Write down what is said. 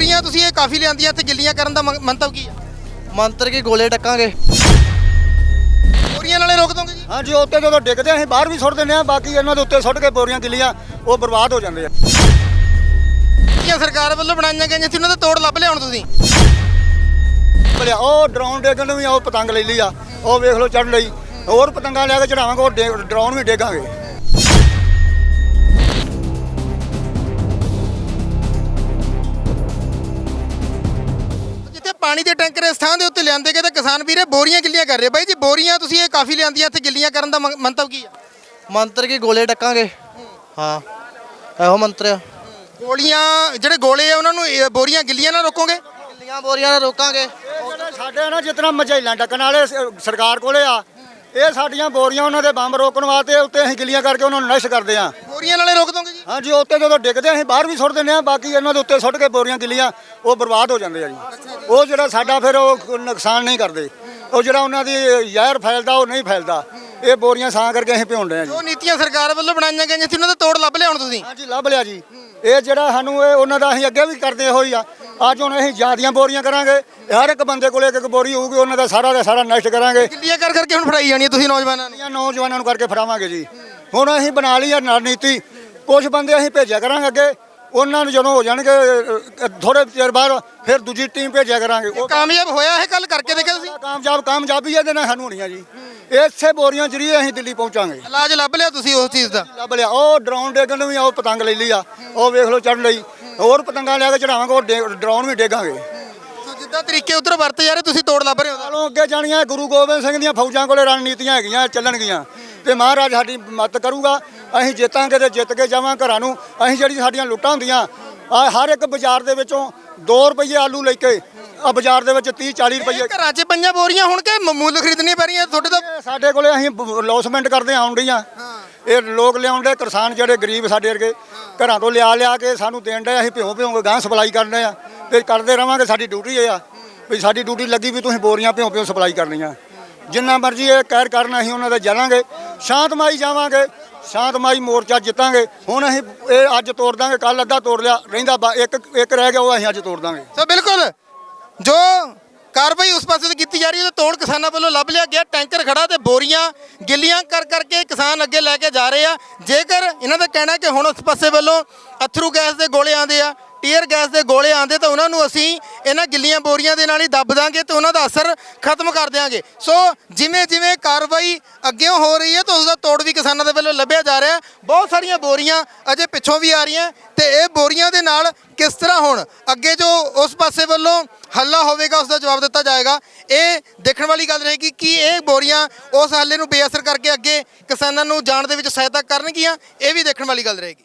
ਬੋਰੀਆਂ ਤੁਸੀਂ ਇਹ ਕਾਫੀ ਲਿਆਂਦੀਆਂ ਤੇ ਗਿੱਲੀਆਂ ਕਰਨ ਦਾ ਮੰਗ- ਮੰਤਵ ਕੀ ਹੈ ਮੰਤਰ ਕੀ ਗੋਲੇ ਟੱਕਾਂਗੇ। ਬੋਰੀਆਂ ਨਾਲੇ ਰੋਕ ਦੋਗੇ ਜੀ? ਹਾਂਜੀ ਉੱਤੇ ਜਦੋਂ ਡਿੱਗਦੇ ਆ, ਅਸੀਂ ਬਾਹਰ ਵੀ ਸੁੱਟ ਦਿੰਦੇ ਆ ਬਾਕੀ ਇਹਨਾਂ ਦੇ ਉੱਤੇ ਸੁੱਟ ਕੇ ਬੋਰੀਆਂ ਗਿੱਲੀਆਂ ਉਹ ਬਰਬਾਦ ਹੋ ਜਾਂਦੇ ਆ। ਇਹ ਸਰਕਾਰ ਵੱਲੋਂ ਬਣਾਈਆਂ ਗਈਆਂ ਸੀ ਉਹਨਾਂ ਦਾ ਤੋੜ ਲੱਭ ਲਿਆ ਹੁਣ ਤੁਸੀਂ? ਭਲਿਆ ਉਹ ਡਰੋਨ ਡੇਗਣ ਨੂੰ ਵੀ ਉਹ ਪਤੰਗ ਲੈ ਲਈ ਆ ਉਹ ਵੇਖ ਲਓ ਚੜ ਲਈ ਹੋਰ ਪਤੰਗਾਂ ਲਿਆ ਕੇ ਚੜਾਵਾਂਗੇ ਉਹ ਡੇ- ਡਰੋਨ ਵੀ ਡੇਗਾਂਗੇ। ਪਾਣੀ ਦੇ ਟੈਂਕਰ ਇਸ ਥਾਂ ਦੇ ਉੱਤੇ ਲਿਆਂਦੇ ਗਏ ਤਾਂ ਕਿਸਾਨ ਵੀਰੇ ਬੋਰੀਆਂ ਗਿੱਲੀਆਂ ਕਰ ਰਹੇ। ਬਾਈ ਜੀ ਬੋਰੀਆਂ ਤੁਸੀਂ ਇਹ ਕਾਫੀ ਲਿਆਂਦੀਆਂ ਤੇ ਗਿੱਲੀਆਂ ਕਰਨ ਦਾ ਮੰਤਵ ਕੀ ਹੈ ਮੰਤਰ ਕੀ? ਗੋਲੇ ਟੱਕਾਂਗੇ ਹਾਂ। ਇਹੋ ਮੰਤਰ ਆ। ਗੋਲੀਆਂ ਜਿਹੜੇ ਗੋਲੇ ਆ ਉਹਨਾਂ ਨੂੰ ਇਹ ਬੋਰੀਆਂ ਗਿੱਲੀਆਂ ਨਾਲ ਰੋਕੋਗੇ? ਗਿੱਲੀਆਂ ਬੋਰੀਆਂ ਨਾਲ ਰੋਕਾਂਗੇ। ਜਿਹੜੇ ਸਾਡੇ ਨਾ ਜਿਤਨਾ ਮਝੈਲਾਂ ਟੱਕਣ ਵਾਲੇ ਸ- ਸਰਕਾਰ ਕੋਲੇ ਆ ਇਹ ਸਾਡੀਆਂ ਬੋਰੀਆਂ ਉਹਨਾਂ ਦੇ ਬੰਬ ਰੋਕਣ ਵਾਸਤੇ ਉੱਤੇ ਅਸੀਂ ਗਿੱਲੀਆਂ ਕਰਕੇ ਉਹਨਾਂ ਨੂੰ ਨਸ਼ਟ ਕਰਦੇ ਆ। ਬੋਰੀਆਂ ਨਾਲੇ ਰੋਕ ਦੋਗੇ ਜੀ? ਹਾਂਜੀ ਉੱਤੇ ਜਦੋਂ ਡਿੱਗਦੇ ਆ, ਅਸੀਂ ਬਾਹਰ ਵੀ ਸੁੱਟ ਦਿੰਦੇ ਆ ਬਾਕੀ ਇਹਨਾਂ ਦੇ ਉੱਤੇ ਸੁੱਟ ਕੇ ਬੋਰੀਆਂ ਗਿੱਲੀਆਂ ਉਹ ਬਰਬਾਦ ਹੋ ਜਾਂਦੇ ਆ ਜੀ। ਉਹ ਜਿਹੜਾ ਸਾਡਾ ਫਿਰ ਉਹ ਨੁਕਸਾਨ ਨਹੀਂ ਕਰਦੇ। ਉਹ ਜਿਹੜਾ ਉਹਨਾਂ ਦੀ ਜ਼ਹਿਰ ਫੈਲਦਾ ਉਹ ਨਹੀਂ ਫੈਲਦਾ। ਇਹ ਬੋਰੀਆਂ ਸਾਂ ਕਰਕੇ ਅਸੀਂ ਭਿਉਂਦੇ ਆ ਜੀ। ਜੋ ਨੀਤੀਆਂ ਸਰਕਾਰ ਵੱਲੋਂ ਬਣਾਈਆਂ ਗਈਆਂ ਸੀ ਉਹਨਾਂ ਦਾ ਤੋੜ ਲੱਭ ਲਿਆ ਹੁਣ ਤੁਸੀਂ। ਹਾਂਜੀ ਲੱਭ ਲਿਆ ਜੀ। ਇਹ ਜਿਹੜਾ ਸਾਨੂੰ ਇਹ ਉਹਨਾਂ ਦਾ ਅਸੀਂ ਅੱਗੇ ਵੀ ਕਰਦੇ ਹੋਈ ਆ। ਅੱਜ ਹੁਣ ਅਸੀਂ ਜਿਆਦੀਆਂ ਬੋਰੀਆਂ ਕਰਾਂਗੇ ਹਰ ਇੱਕ ਬੰਦੇ ਕੋਲੇ ਇੱਕ ਇੱਕ ਬੋਰੀ ਹੋਊਗੀ ਉਹਨਾਂ ਦਾ ਸਾਰਾ ਦਾ ਸਾਰਾ ਨਸ਼ਟ ਕਰਾਂਗੇ। ਗਿੱਲੀਆਂ ਕਰ ਕਰਕੇ ਹੁਣ ਫੜਾਈ ਜਾਣੀ ਤੁਸੀਂ ਨੌਜਵਾਨਾਂ ਨੂੰ। ਇਹ ਨੌਜਵਾਨਾਂ ਨੂੰ ਕਰਕੇ ਫੜਾਵਾਂਗੇ ਜੀ। ਹੁਣ ਅਸੀਂ ਬਣਾ ਲਈ ਆ ਰਣਨੀਤੀ। ਕੁਝ ਬੰਦੇ ਅਸੀਂ ਭੇਜਿਆ ਕਰਾਂਗੇ ਅੱਗੇ। ਉਹਨਾਂ ਨੂੰ ਜਦੋਂ ਹੋ ਜਾਣਗੇ ਥੋੜੇ ਚਿਰ ਬਾਅਦ ਫਿਰ ਦੂਜੀ ਟੀਮ ਭੇਜਿਆ ਕਰਾਂਗੇ। ਉਹ ਕਾਮਯਾਬ ਹੋਇਆ ਇਹ ਕੱਲ ਕਰਕੇ ਦੇਖਿਆ ਤੁਸੀਂ? ਕਾਮਯਾਬ ਕਾਮਯਾਬੀ ਇਹਦੇ ਨਾਲ ਸਾਨੂੰ ਹੋਣੀ ਆ ਜੀ। ਇਸੇ ਬੋਰੀਆਂ ਜਰੀਏ ਅਸੀਂ ਦਿੱਲੀ ਪਹੁੰਚਾਂਗੇ। ਇਲਾਜ ਲੱਭ ਲਿਆ ਤੁਸੀਂ ਉਸ ਚੀਜ਼ ਦਾ? ਲੱਭ ਲਿਆ। ਉਹ ਡਰੋਨ ਡੇਗਣ ਨੂੰ ਵੀ ਉਹ ਪਤੰਗ ਲੈ ਲਈ ਆ। ਉਹ ਵੇਖ ਲਓ ਚੜ ਲਈ। ਹੋਰ ਪਤੰਗਾਂ ਲਿਆ ਕੇ ਚੜਾਵਾਂਗੇ ਉਹ ਡੇ- ਡਰੋਨ ਵੀ ਡੇਗਾਂਗੇ। ਜਿੱਦਾਂ ਤਰੀਕੇ ਉਧਰ ਵਰਤੇ ਜਾ ਰਹੇ ਤੁਸੀਂ ਤੋੜ ਲੱਭ ਰਹੇ ਹੋ। ਅੱਗੇ ਜਾਣੀਆਂ ਗੁਰੂ ਗੋਬਿੰਦ ਸਿੰਘ ਦੀਆਂ ਫੌਜਾਂ ਕੋਲੇ ਰਣਨੀਤੀਆਂ ਹੈਗੀਆਂ ਚੱਲਣਗੀਆਂ। ਤੇ ਮਹਾਰਾਜ ਸਾਡੀ ਮਦਦ ਕਰੂਗਾ। ਅਸੀਂ ਜਿੱਤਾਂਗੇ ਤੇ ਜਿੱਤ ਕੇ ਜਾਵਾਂ ਘਰਾਂ ਨੂੰ। ਅਸੀਂ ਜਿਹੜੀ ਸਾਡੀਆਂ ਲੁੱਟਾਂ ਹੁੰਦੀਆਂ ਆ ਹਰ ਇੱਕ ਬਾਜ਼ਾਰ ਦੇ ਵਿੱਚੋਂ 2 ਰੁਪਏ ਆਲੂ ਲੈ ਕੇ ਆ ਬਾਜ਼ਾਰ ਦੇ ਵਿੱਚ 30 40 ਰੁਪਏ ਘਰਾਂ 'ਚ ਪਈਆਂ ਬੋਰੀਆਂ ਹੁਣ ਕਿ ਮ- ਮੁੱਲ ਖਰੀਦਣੀਆਂ ਪੈ ਰਹੀਆਂ ਤੁਹਾਡੇ ਤਾਂ? ਸਾਡੇ ਕੋਲੇ ਅਸੀਂ ਲੌਸਮੈਂਟ ਕਰਦੇ ਆਉਣ ਡੀਆਂ ਇਹ ਲੋਕ ਲਿਆਉਣ ਦੇ ਕਿਸਾਨ ਜਿਹੜੇ ਗਰੀਬ ਸਾਡੇ ਵਰਗੇ ਘਰਾਂ ਤੋਂ ਲਿਆ ਲਿਆ ਕੇ ਸਾਨੂੰ ਦੇਣ ਦੇ ਅਸੀਂ ਭਿਉਂ ਭਿਉਂ ਗਾਂ ਸਪਲਾਈ ਕਰਨੇ ਆ। ਤੇ ਕਰਦੇ ਰਵਾਂਗੇ ਸਾਡੀ ਡਿਊਟੀ ਇਹ ਆ। ਵੀ ਸਾਡੀ ਡਿਊਟੀ ਲੱਗੀ ਵੀ ਤੁਸੀਂ ਬੋਰੀਆਂ ਭਿਉਂ ਭਿਉਂ ਸਪਲਾਈ ਕਰਨੀਆਂ। ਜਿੰਨਾ ਮਰਜ਼ੀ ਇਹ ਕਹਿਰ ਕਰਨ ਅਸੀਂ ਉਹਨਾਂ ਦੇ ਜਲਾਂਗੇ ਸ਼ਾਂਤਮਾਈ ਜਾਵਾਂਗੇ ਸ਼ਾਂਤਮਾਈ ਮੋਰਚਾ ਜਿੱਤਾਂਗੇ। ਹੁਣ ਅਸੀਂ ਇਹ ਅੱਜ ਤੋੜ ਦਾਂਗੇ ਕੱਲ ਅੱਧਾ ਤੋੜ ਲਿਆ, ਰਹਿੰਦਾ ਬਾ- ਇੱਕ ਇੱਕ ਰਹਿ ਗਿਆ, ਉਹ ਅਸੀਂ ਅੱਜ ਤੋੜ ਦਾਂਗੇ। ਸੋ ਬਿਲਕੁਲ। ਜੋ ਕਾਰਵਾਈ ਉਸ ਪਾਸੇ ਤੋਂ ਕੀਤੀ ਜਾ ਰਹੀ ਹੈ ਤੇ ਤੋੜ ਕਿਸਾਨਾਂ ਵੱਲੋਂ ਲੱਭ ਲਿਆ ਗਿਆ। ਟੈਂਕਰ ਖੜਾ ਤੇ ਬੋਰੀਆਂ ਗਿੱਲੀਆਂ ਕਰ ਕਰਕੇ ਕਿਸਾਨ ਅੱਗੇ ਲੈ ਕੇ ਜਾ ਰਹੇ ਆ। ਜੇਕਰ ਇਹਨਾਂ ਦਾ ਕਹਿਣਾ ਕਿ ਹੁਣ ਉਸ ਪਾਸੇ ਵੱਲੋਂ ਅਥਰੂ ਗੈਸ ਦੇ ਗੋਲੇ ਆਉਂਦੇ ਆ ਟੀਅਰ ਗੈਸ ਦੇ ਗੋਲੇ ਆਉਂਦੇ ਤਾਂ ਉਹਨਾਂ ਨੂੰ ਅਸੀਂ ਇਹਨਾਂ ਗਿੱਲੀਆਂ ਬੋਰੀਆਂ ਦੇ ਨਾਲ ਹੀ ਦੱਬ ਦਾਂਗੇ ਤੇ ਉਹਨਾਂ ਦਾ ਅਸਰ ਖਤਮ ਕਰ ਦਿਆਂਗੇ। ਸੋ ਜਿਵੇਂ ਜਿਵੇਂ ਕਾਰਵਾਈ ਅੱਗੇੋਂ ਹੋ ਰਹੀ ਹੈ ਤਾਂ ਉਸ ਦਾ ਤੋੜ ਵੀ ਕਿਸਾਨਾਂ ਦੇ ਵੱਲੋਂ ਲੱਭਿਆ ਜਾ ਰਿਹਾ ਬਹੁਤ ਸਾਰੀਆਂ ਬੋਰੀਆਂ ਅਜੇ ਪਿੱਛੋਂ ਵੀ ਆ ਰਹੀਆਂ ਤੇ ਇਹ ਬੋਰੀਆਂ ਦੇ ਨਾਲ ਕਿਸ ਤਰ੍ਹਾਂ ਹੁਣ ਅੱਗੇ ਜੋ ਉਸ ਪਾਸੇ ਵੱਲੋਂ ਹੱਲਾ ਹੋਵੇਗਾ ਉਸ ਦਾ ਜਵਾਬ ਦਿੱਤਾ ਜਾਏਗਾ। ਇਹ ਦੇਖਣ ਵਾਲੀ ਗੱਲ ਰਹੇਗੀ ਕਿ ਇਹ ਬੋਰੀਆਂ ਉਸ ਹੱਲੇ ਨੂੰ ਬੇਅਸਰ ਕਰਕੇ ਅੱਗੇ ਕਿਸਾਨਾਂ ਨੂੰ ਜਾਣ ਦੇ ਵਿੱਚ ਸਹਾਇਤਾ ਕਰਨਗੀਆਂ, ਇਹ ਵੀ ਦੇਖਣ ਵਾਲੀ ਗੱਲ ਰਹੇਗੀ।